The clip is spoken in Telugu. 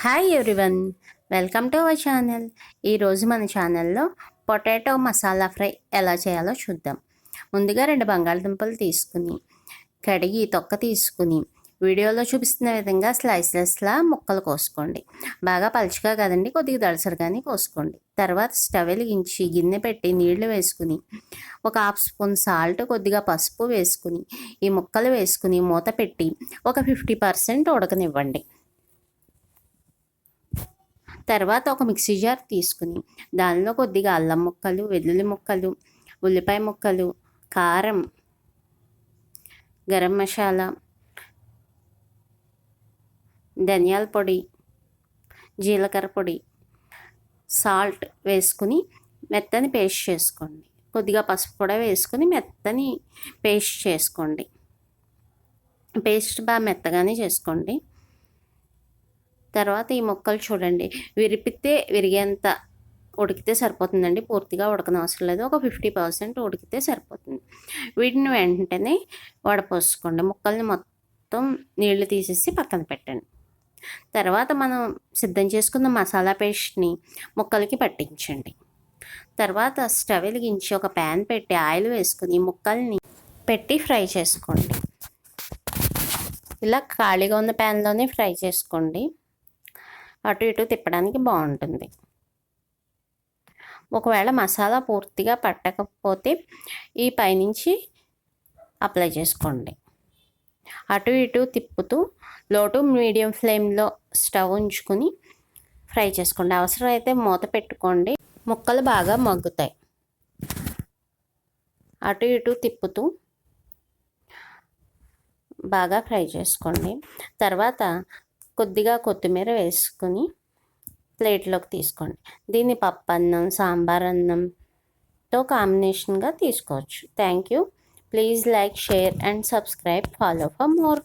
Hi everyone welcome to our channel ఈరోజు మన ఛానల్లో పొటాటో మసాలా ఫ్రై ఎలా చేయాలో చూద్దాం. ముందుగా రెండు బంగాళదుంపలు తీసుకుని కడిగి తొక్క తీసుకుని వీడియోలో చూపిస్తున్న విధంగా స్లైసెస్లా ముక్కలు కోసుకోండి. బాగా పలుచగా కదండి కొద్దిగా దళసరిగానే కోసుకోండి. తర్వాత స్టవ్ వెలిగించి గిన్నె పెట్టి నీళ్ళు వేసుకుని ఒక హాఫ్ స్పూన్ సాల్ట్ కొద్దిగా పసుపు వేసుకుని ఈ ముక్కలు వేసుకుని మూత పెట్టి ఒక ఫిఫ్టీ పర్సెంట్ ఉడకనివ్వండి. తర్వాత ఒక మిక్సీ జార్ తీసుకుని దానిలో కొద్దిగా అల్లం ముక్కలు వెల్లుల్లి ముక్కలు ఉల్లిపాయ ముక్కలు కారం గరం మసాలా ధనియాల పొడి జీలకర్ర పొడి సాల్ట్ వేసుకుని మెత్తని పేస్ట్ చేసుకోండి. కొద్దిగా పసుపు కూడా వేసుకుని మెత్తని పేస్ట్ చేసుకోండి. పేస్ట్ బాగా మెత్తగానే చేసుకోండి. తర్వాత ఈ మొక్కలు చూడండి. విరిపితే విరిగేంత ఉడికితే సరిపోతుందండి. పూర్తిగా ఉడకనవసరం లేదు. ఒక ఫిఫ్టీ పర్సెంట్ ఉడికితే సరిపోతుంది. వీటిని వెంటనే వడపోసుకోండి. ముక్కల్ని మొత్తం నీళ్ళు తీసేసి పక్కన పెట్టండి. తర్వాత మనం సిద్ధం చేసుకున్న మసాలా పేస్ట్ని ముక్కలకి పట్టించండి. తర్వాత స్టవ్ వెలిగించి ఒక ప్యాన్ పెట్టి ఆయిల్ వేసుకుని ముక్కల్ని పెట్టి ఫ్రై చేసుకోండి. ఇలా ఖాళీగా ఉన్న ప్యాన్లోనే ఫ్రై చేసుకోండి. అటు ఇటు తిప్పడానికి బాగుంటుంది. ఒకవేళ మసాలా పూర్తిగా పట్టకపోతే ఈ పైనుంచి అప్లై చేసుకోండి. అటు ఇటు తిప్పుతూ లోటు మీడియం ఫ్లేమ్లో స్టవ్ ఉంచుకుని ఫ్రై చేసుకోండి. అవసరం అయితే మూత పెట్టుకోండి. ముక్కలు బాగా మగ్గుతాయి. అటు ఇటు తిప్పుతూ బాగా ఫ్రై చేసుకోండి. తర్వాత కొద్దిగా కొత్తిమీర వేసుకుని ప్లేట్లోకి తీసుకోండి. దీన్ని పప్పు అన్నం సాంబార్ అన్నంతో కాంబినేషన్గా తీసుకోవచ్చు. Thank you. Please like share and subscribe. Follow for more.